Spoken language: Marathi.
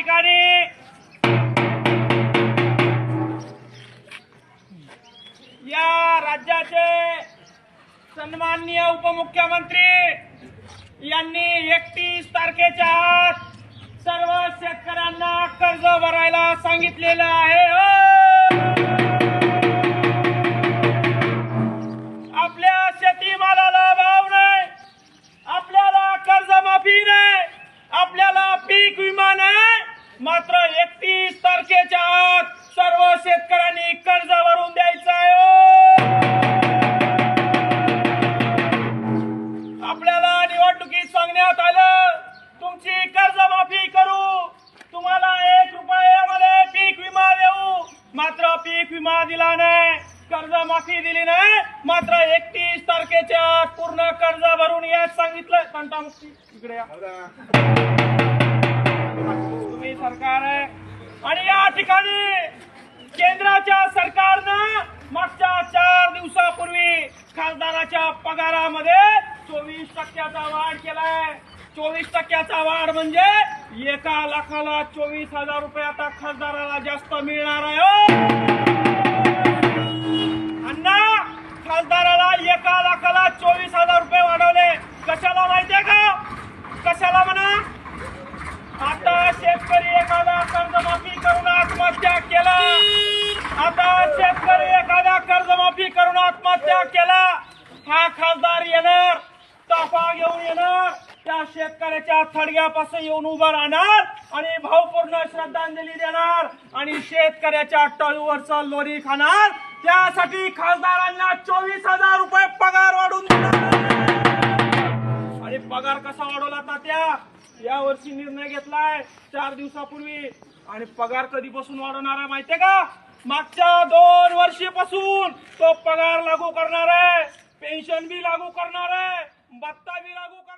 ठिकाणी. या राज्याचे सन्माननीय उपमुख्यमंत्री यांनी एकतीस तारखेच्या आत सर्व शेतकऱ्यांना कर्ज भरायला सांगितलेलं आहे. हो! आपल्या शेतीमालाला भाव नाही. आपल्याला कर्जमाफी नाही. आपल्याला पीक विमा नाही. मात्र एकतीस तारखेच्या आत सर्व शेतकऱ्यांनी कर्ज भरून द्यायचं आहे हो! आपल्याला निवडणुकीत सांगण्यात आलं तुमची कर्जमाफी करू. तुम्हाला एक रुपयामध्ये पीक विमा देऊ. मात्र पीक विमा दिला नाही कर्जमाफी दिली नाही. मात्र एकतीस तारखेच्या पूर्ण कर्ज भरून याच सांगितलं तंटामुक्ती इकडे या सरकार आहे. आणि या ठिकाणी केंद्राच्या सरकारनं मागच्या चार दिवसापूर्वी खासदाराच्या पगारामध्ये चोवीस टक्क्याचा वाढ केलाय. चोवीस टक्क्याचा वाढ म्हणजे एका लाखाला चोवीस हजार रुपये आता खासदाराला जास्त मिळणार आहे हो. अण्णा खासदाराला एका लाखाला चोवीस हजार रुपये वाढवले कशाला माहितीये का कशाला म्हणा आता शेतकरी एखादा कर्जमाफी करून आत्महत्या केला. आता शेतकरी एखादा कर्जमाफी करून आत्महत्या केला. हा खासदार येणार ताफा घेऊन येणार त्या शेतकऱ्याच्या थडग्यापासून येऊन उभं राहणार आणि भावपूर्ण श्रद्धांजली देणार आणि शेतकऱ्याच्या टळीवरचं लोरी खाणार. त्यासाठी खासदारांना चोवीस हजार रुपये या वर्षी निर्णय घेतलाय चार दिवसापूर्वी. आणि पगार कधीपासून वाढवणार आहे माहितीये का? मागच्या दोन वर्षीपासून तो पगार लागू करणार आहे. पेन्शन बी लागू करणार आहे. भत्ता बी लागू कर